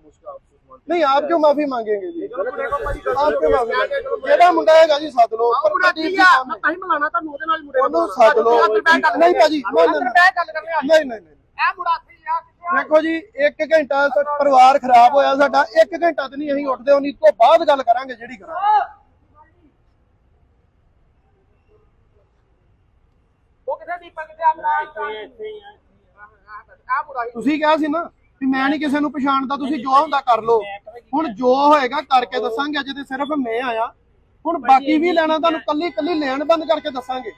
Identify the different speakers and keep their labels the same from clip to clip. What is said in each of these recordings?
Speaker 1: नहीं आप क्यों माफी मांगेंगे जी आप क्यों माफी मांगेंगे ਜਿਹੜਾ ਮੁੰਡਾ ਹੈਗਾ ਜੀ ਸੱਦ ਲਓ ਪਰ ਪ੍ਰਦੀਪ ਜੀ ਸਾਹਮਣੇ
Speaker 2: ਅਸੀਂ ਮਿਲਾਣਾ ਤੁਹਾਨੂੰ ਉਹਦੇ ਨਾਲ ਹੀ ਮੁੰਡੇ
Speaker 1: ਉਹਨੂੰ ਸੱਦ ਲਓ ਨਹੀਂ ਭਾਜੀ ਨਹੀਂ ਨਹੀਂ
Speaker 2: ਬਹਿ ਗੱਲ ਕਰਨੇ ਆ
Speaker 1: ਨਹੀਂ ਨਹੀਂ ਨਹੀਂ
Speaker 2: ਇਹ ਮੁੰਡਾ ਇੱਥੇ ਹੀ ਆ ਕਿੱਥੇ ਆ?
Speaker 1: ਦੇਖੋ ਜੀ 1 ਘੰਟਾ ਸਾ- ਪਰਿਵਾਰ ਖਰਾਬ ਹੋਇਆ ਸਾਡਾ 1 ਘੰਟਾ ਤੇ ਨਹੀਂ ਅਸੀਂ ਉੱਠਦੇ ਉਨੀ ਤੋਂ ਬਾਅਦ ਗੱਲ ਕਰਾਂਗੇ ਜਿਹੜੀ ਕਰਾਂਗੇ
Speaker 2: ਉਹ ਕਿੱਥੇ ਦੀਪਕ ਕਿੱਥੇ ਆ ਮੁੰਡਾ ਇੱਥੇ ਇੱਥੇ ਹੀ ਆ ਆ ਮੁੰਡਾ ਹੀ
Speaker 1: ਤੁਸੀਂ ਕਿਹਾ ਸੀ ਨਾ ਵੀ ਮੈਂ ਨਹੀਂ ਕਿਸੇ ਨੂੰ ਪਛਾਣਦਾ ਤੁਸੀਂ ਜੋ ਹੁੰਦਾ ਕਰ ਲਓ। ਹੁਣ ਜੋ ਹੋਏਗਾ ਕਰਕੇ ਦੱਸਾਂਗੇ ਅਜੇ ਤੇ ਸਿਰਫ ਮੈਂ ਆਇਆ। ਹੁਣ ਬਾਕੀ ਵੀ ਲੈਣਾ ਤੁਹਾਨੂੰ ਕੱਲੀ ਕੱਲੀ ਲੈਣ ਬੰਦ ਕਰਕੇ ਦੱਸਾਂਗੇ।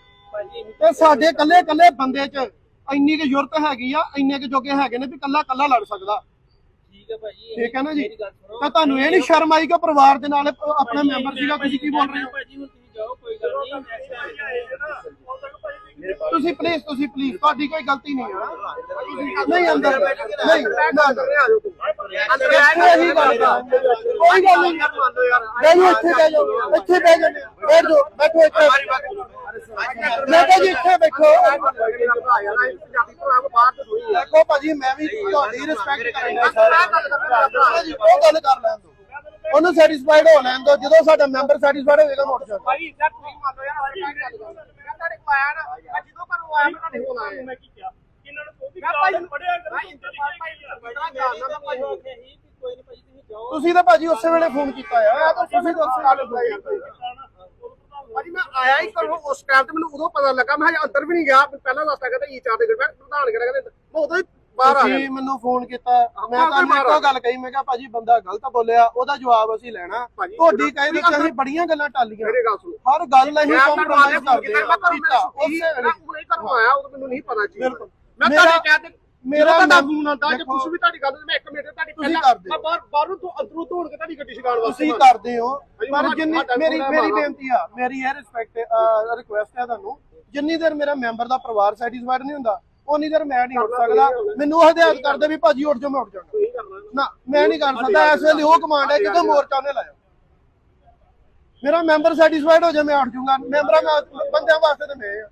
Speaker 1: ਤੇ ਸਾਡੇ ਕੱਲੇ ਕੱਲੇ ਬੰਦੇ 'ਚ ਇੰਨੀ ਕੁ ਜ਼ਰੂਰਤ ਹੈਗੀ ਆ ਇੰਨੇ ਕੁ ਜੋਗੇ ਹੈਗੇ ਨੇ ਵੀ ਕੱਲਾ ਕੱਲਾ ਲੜ ਸਕਦਾ।
Speaker 3: ਠੀਕ ਹੈ ਭਾਜੀ
Speaker 1: ਠੀਕ ਹੈ ਨਾ ਜੀ? ਤਾਂ ਤੁਹਾਨੂੰ ਇਹ ਨਹੀਂ ਸ਼ਰਮ ਆਈ ਕਿ ਪਰਿਵਾਰ ਦੇ ਨਾਲ ਆਪਣਾ ਮੈਂਬਰ ਸੀਗਾ ਤੁਸੀਂ ਕੀ ਬੋਲ ਰਹੇ ਹੋ?
Speaker 3: ਭਾਜੀ ਹੁਣ ਤੁਸੀਂ ਜਾਓ ਕੋਈ ਗੱਲ ਨਹੀਂ।
Speaker 1: ਤੁਸੀਂ ਪਲੀਜ਼ ਤੁਸੀਂ ਪਲੀਜ਼ ਤੁਹਾਡੀ ਕੋਈ ਗਲਤੀ ਨਹੀਂ ਆ। ਨਹੀਂ ਅੰਦਰ ਨਹੀਂ
Speaker 2: ਅੰਦਰ
Speaker 1: ਇੱਥੇ ਹੀ। ਗੱਲ ਕਰਾਂਗੇ। ਕੋਈ ਗੱਲ ਨਹੀਂ। ਜਾਓ ਇੱਥੇ ਬਹਿ ਜਾਓ ਇੱਥੇ ਬਹਿ ਜਾਓ। ਬੈਠ ਜਾਓ ਬੈਠੋ ਇੱਥੇ। ਮੈਂ ਕਿਹਾ ਜੀ ਇੱਥੇ ਬੈਠੋ। ਦੇਖੋ ਭਾਜੀ ਮੈਂ ਵੀ ਤੁਹਾਡੀ ਰਿਸਪੈਕਟ ਜੀ ਉਹ ਗੱਲ ਕਰ ਲੈਣ ਦਿਓ। ਉਹਨੂੰ ਸੈਟੀਸਫਾਈਡ ਹੋ ਲੈਣ ਦਿਓ। ਜਦੋਂ ਸਾਡਾ ਮੈਂਬਰ ਸੈਟੀਸਫਾਈਡ ਮੋੜ ਜਾਓ
Speaker 2: ਭਾਈ ਇੱਜ਼ਤ ਨਹੀਂ ਮੰਨ ਯਾਰ ਆਇਆ ਨਾ ਮੈਂ ਜਦੋਂ ਘਰੋਂ ਆਇਆ ਮੈਂ ਤੁਹਾਡੇ ਕੋਲ ਆਇਆ।
Speaker 3: ਮੈਂ ਕੀ ਕਿਹਾ? ਇਹਨਾਂ ਨੂੰ ਕੋਈ ਵੀ
Speaker 2: ਮੈਂ ਭਾਈ
Speaker 3: ਗੱਲ ਪੜਿਆ ਕਰੋ
Speaker 2: ਭਾਈ ਇੱਜ਼ਤ ਭਾਈ ਭਾਈ ਜਾਣਦਾ ਮੈਂ ਭਾਈ
Speaker 3: ਕੋਈ ਨਹੀਂ ਭਾਜੀ ਤੁਸੀਂ ਜਾਓ।
Speaker 1: ਤੁਸੀਂ ਤਾਂ ਭਾਜੀ ਉਸੇ ਵੇਲੇ ਫੋਨ ਕੀਤਾ ਆ। ਤੁਸੀਂ ਤਾਂ ਉਸੇ
Speaker 2: ਭਾਜੀ ਮੈਂ ਆਇਆ ਹੀ ਘਰੋਂ ਉਸ ਟਾਈਮ ਤੇ ਮੈਨੂੰ ਉਦੋਂ ਪਤਾ ਲੱਗਾ। ਮੈਂ ਹਜੇ ਅੰਦਰ ਵੀ ਨਹੀਂ ਗਿਆ। ਪਹਿਲਾਂ ਦੱਸਦਾ ਕਹਿੰਦਾ ਈ ਚਾਰ ਦੇ ਗੜ ਪ੍ਰਧਾਨ ਕਹਿੰਦਾ ਕਹਿੰਦੇ ਮੈਂ ਉਦੋਂ ਹੀ ਬਾਹਰ ਆ
Speaker 1: ਤੁਸੀਂ
Speaker 2: ਗਿਆ
Speaker 1: ਮੈਨੂੰ ਫੋਨ ਕੀਤਾ ਮੈਂ ਤੁਹਾਨੂੰ ਇੱਕੋ ਗੱਲ ਕਹੀ ਮੈਂ ਕਿਹਾ ਭਾਜੀ ਬੰਦਾ ਗਲਤ ਬੋਲਿਆ ਉਹਦਾ ਜਵਾਬ ਅਸੀਂ ਲੈਣਾ।
Speaker 2: ਭਾਜੀ,
Speaker 1: ਤੁਹਾਡੀ ਕਹਿੰਦੇ ਕਿ ਅਸੀਂ ਬੜੀਆਂ ਗੱਲਾਂ ਟਾਲੀਆਂ।
Speaker 2: ਮੇਰੇ ਗੱਲ ਸੁਣੋ।
Speaker 1: ਹਰ ਗੱਲ ਅਸੀਂ
Speaker 2: ਮੈਂ ਤੁਹਾਨੂੰ ਆਲੇ
Speaker 1: ਕੰਪਰੋਮਾਈਜ਼
Speaker 2: ਫੋਨ
Speaker 1: ਕਰਦੇ
Speaker 2: ਕੀਤਾ ਮੈਂ ਘਰੋਂ
Speaker 1: ਕੀਤਾ
Speaker 2: ਮੈਂ
Speaker 1: ਉਸੇ ਵੇਲੇ।
Speaker 2: ਹੁਣੇ ਘਰੋਂ ਆਇਆ ਉਦੋਂ ਮੈਨੂੰ ਨਹੀਂ ਪਤਾ ਜੀ
Speaker 1: ਬਿਲਕੁਲ।
Speaker 2: ਮੈਂ
Speaker 1: ਮੇਰਾ-
Speaker 2: ਤੁਹਾਡੇ ਕਹਿੰਦੇ
Speaker 1: ਮੇਰਾ
Speaker 2: ਮੇਰਾ ਤੁਹਾਡਾ
Speaker 1: ਨਾਮ-
Speaker 2: ਫੋਨ ਆਉਂਦਾ ਜੇ
Speaker 1: ਦੇਖੋ,
Speaker 2: ਕੁਝ ਵੀ ਤੁਹਾਡੀ ਗੱਲ ਮੈਂ ਇੱਕ ਮਿੰਟ ਤੁਹਾਡੀ
Speaker 1: ਤੁਸੀਂ
Speaker 2: ਪਹਿਲਾਂ
Speaker 1: ਕਰਦੇ ਹੋ।
Speaker 2: ਮੈਂ ਬਾਹਰ ਬਾਹਰੋਂ ਤੋਂ ਅੰਦਰੋਂ ਤੋੜ ਕੇ ਤੁਹਾਡੀ ਗੱਡੀ ਛਡਾਉਣ ਵਾਸਤੇ
Speaker 1: ਤੁਸੀਂ ਕਰਦੇ ਹੋ
Speaker 2: ਭਾਜੀ,
Speaker 1: ਪਰ
Speaker 2: ਸਾਡਾ-
Speaker 1: ਜਿੰਨੀ
Speaker 2: ਸਾਡਾ
Speaker 1: ਮੇਰੀ
Speaker 2: ਥੋੜ੍ਹਾ
Speaker 1: ਮੇਰੀ
Speaker 2: ਮਾੜਾ-
Speaker 1: ਬੇਨਤੀ ਆ ਮੇਰੀ ਇਹ ਰਿਸਪੈਕਟ ਰਿਕੁਐਸਟ ਹੈ ਤੁਹਾਨੂੰ ਜਿੰਨੀ ਦੇਰ ਮੇਰਾ ਮੈਂਬਰ ਦਾ ਪਰਿਵਾਰ ਸੈਟੀਸਫਾਈਡ ਨਹੀਂ ਹੁੰਦਾ ਉਨੀ ਦੇਰ ਮੈਂ ਨਹੀਂ ਉੱਠ ਸਕਦਾ। ਮੈਨੂੰ ਹਦਾਇਤ ਕਰਦੇ ਵੀ ਭਾਜੀ ਉੱਠ ਜਾਓ ਮੈਂ ਉੱਠ ਜਾਣਾ। ਨਾ ਮੈਂ ਨਹੀਂ ਕਰ ਸਕਦਾ ਇਸ ਵੇਲੇ ਉਹ ਕਮਾਂਡ ਹੈ ਜਦੋਂ ਮੋਰਚਾ ਨੇ ਲਾਇਆ ਮੇਰਾ ਮੈਂਬਰ ਸੈਟੀਸਫਾਈਡ ਹੋ ਜਾ ਮੈਂ ਉੱਠ ਜਾਊਂਗਾ। ਮੈਂਬਰਾਂ ਬੰਦਿਆਂ ਵਾਸਤੇ ਤੇ ਮੈਂ ਆ।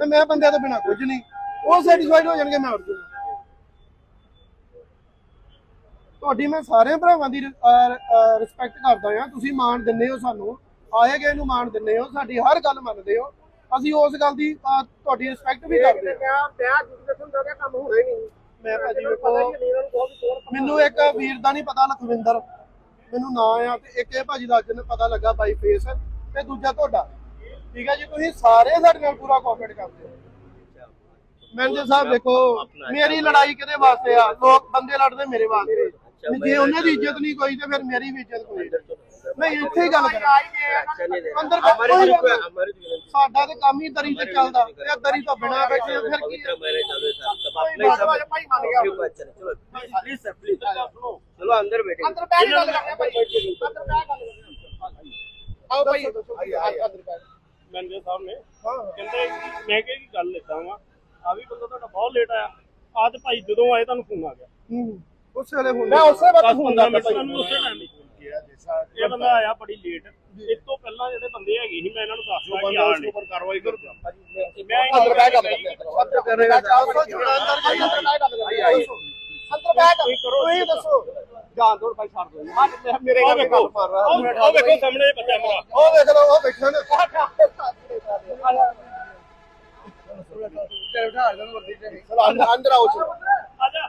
Speaker 1: ਤੇ ਮੈਂ ਬੰਦਿਆਂ ਤੋਂ ਬਿਨਾ ਕੁਝ ਨਹੀਂ। ਉਹ ਸੈਟੀਸਫਾਈਡ ਹੋ ਜਾਣਗੇ ਮੈਂ ਉੱਠ ਜਾਊਂਗਾ। ਤੁਹਾਡੀ ਮੈਂ ਸਾਰੇ ਭਰਾਵਾਂ ਦੀ ਰਿਸਪੈਕਟ ਕਰਦਾ ਆ ਤੁਸੀਂ ਮਾਣ ਦਿੰਦੇ ਹੋ ਸਾਨੂੰ। ਆਏ ਗਏ ਨੂੰ ਮਾਣ ਦਿੰਦੇ ਹੋ। ਸਾਡੀ ਹਰ ਗੱਲ ਮੰਨਦੇ ਹੋ। ਅਸੀਂ ਉਸ ਗੱਲ ਦੀ ਅਹ, ਤੁਹਾਡੀ ਰਿਸਪੈਕਟ ਵੀ ਕਰਦੇ ਹਾਂ।
Speaker 2: ਮੈਂ ਵਿਆਹ ਜਿੱਦ ਦੱਸਣ ਦਾ ਕੰਮ ਹੋਣਾ ਹੀ ਨਹੀਂ।
Speaker 1: ਮੈਂ ਭਾਜੀ ਵੇਖੋ
Speaker 2: ਇਹਨਾਂ ਨੂੰ ਬਹੁਤ ਜ਼ੋਰ
Speaker 1: ਮੈਨੂੰ ਇੱਕ ਵੀਰ ਦਾ ਨਹੀਂ ਪਤਾ ਲਖਵਿੰਦਰ। ਮੈਨੂੰ ਨਾਂ ਆ ਤੇ ਇੱਕ ਇਹ ਭਾਜੀ ਦਾ ਅੱਜ ਨੇ ਪਤਾ ਲੱਗਾ ਬਾਈ ਫੇਸ ਤੇ ਦੂਜਾ ਤੁਹਾਡਾ। ਠੀਕ ਹੈ ਜੀ ਤੁਸੀਂ ਸਾਰੇ ਸਾਡੇ ਨਾਲ ਪੂਰਾ ਕੋਆਪਰੇਟ ਕਰਦੇ ਹੋ। ਮੈਨੇਜਰ ਸਾਹਿਬ ਦੇਖੋ ਮੇਰੀ ਲੜਾਈ ਕਿਹਦੇ ਵਾਸਤੇ ਆ? ਲੋਕ ਬੰਦੇ ਲੜਦੇ ਮੇਰੇ ਵਾਸਤੇ। ਜੇ ਉਹਨਾਂ ਦੀ ਇੱਜ਼ਤ ਨਹੀਂ ਕੋਈ ਤੇ ਫਿਰ ਮੇਰੀ ਵੀ ਇੱਜ਼ਤ ਕੋਈ ਨਹੀਂ ਇੱਥੇ ਹੀ ਗੱਲ ਕਰਾਂ ਅੰਦਰ ਕੋਈ ਗੱਲ ਨਹੀਂ। ਸਾਡਾ ਤੇ ਕੰਮ ਹੀ ਦਰੀ ਤੇ ਚੱਲਦਾ ਤੇ ਦਰੀ ਤੋਂ ਬਿਨਾ ਬੈਠੇ ਆ, ਫਿਰ ਕੀ ਆ?
Speaker 2: ਭਾਈ ਮੰਨ ਗਿਆ
Speaker 3: चलो अंदर बैठे
Speaker 2: ਅੰਦਰ ਬਹਿ ਕੇ ਗੱਲ ਕਰਦੇ ਆ ਭਾਈ ਅੰਦਰ ਬਹਿ ਕੇ ਗੱਲ ਕਰਦੇ ਆ। ਆਓ ਭਾਈ ਅੰਦਰ ਬਹਿ
Speaker 4: ਮੈਨੇਜਰ ਸਾਹਿਬ ਨੇ ਕਹਿੰਦੇ ਮੈਂ ਕਿਹਾ ਕਿ ਗੱਲ ਇਦਾਂ ਵਾ ਆ ਵੀ ਬੰਦਾ ਤੁਹਾਡਾ ਬਹੁਤ ਲੇਟ ਆਇਆ ਆ ਤੇ ਭਾਈ ਜਦੋਂ ਆਏ ਤੁਹਾਨੂੰ ਫੋਨ ਆ ਗਿਆ
Speaker 1: ਹੂੰ ਉਸ ਵੇਲੇ ਹੁਣ
Speaker 2: ਮੈਂ ਉਸੇ ਵਕਤ
Speaker 4: 10
Speaker 2: ਫੋਨ
Speaker 4: 15
Speaker 2: ਕਰਦਾ
Speaker 4: ਮਿੰਟ
Speaker 2: ਭਾਈ
Speaker 4: ਤੁਹਾਨੂੰ ਉਸੇ ਟਾਈਮ ਇਹ ਬੰਦਾ ਆਇਆ ਬੜੀ ਲੇਟ ਇਸ ਤੋਂ ਪਹਿਲਾਂ ਜਿਹੜੇ ਬੰਦੇ ਹੈਗੇ ਸੀ ਮੈਂ ਇਹਨਾਂ ਨੂੰ ਦੱਸਦਾ ਕਿ ਆਣ
Speaker 2: ਉੱਪਰ ਕਾਰਵਾਈ ਕਰੋ।
Speaker 4: ਮੈਂ
Speaker 2: ਅੰਦਰ ਬਹਿ ਕੇ ਗੱਲ ਕਰੇਗਾ
Speaker 1: ਚਾਹੋ ਜੁੜਾ ਅੰਦਰ
Speaker 2: ਬਹਿ ਕੇ ਗੱਲ ਕਰਦੇ। ਆ ਅੰਦਰ ਬਹਿ ਕੇ ਤੁਸੀਂ ਦੱਸੋ। ਜਾਨ ਦੋ ਭਾਈ ਛੱਡ ਦੋ ਹਾਂ ਮੇਰੇ
Speaker 4: ਵੇਖੋ।
Speaker 2: ਗੱਲ ਮਾਰ ਰਹਾ।
Speaker 4: ਉਹ ਵੇਖੋ ਸਾਹਮਣੇ ਬੱਚਾ ਮੇਰਾ
Speaker 1: ਉਹ ਵੇਖ ਲਓ ਉਹ ਬੈਠਾ ਨਾ।
Speaker 2: ਅੰਦਰ ਆਓ ਚਲੋ
Speaker 4: ਆ ਜਾ।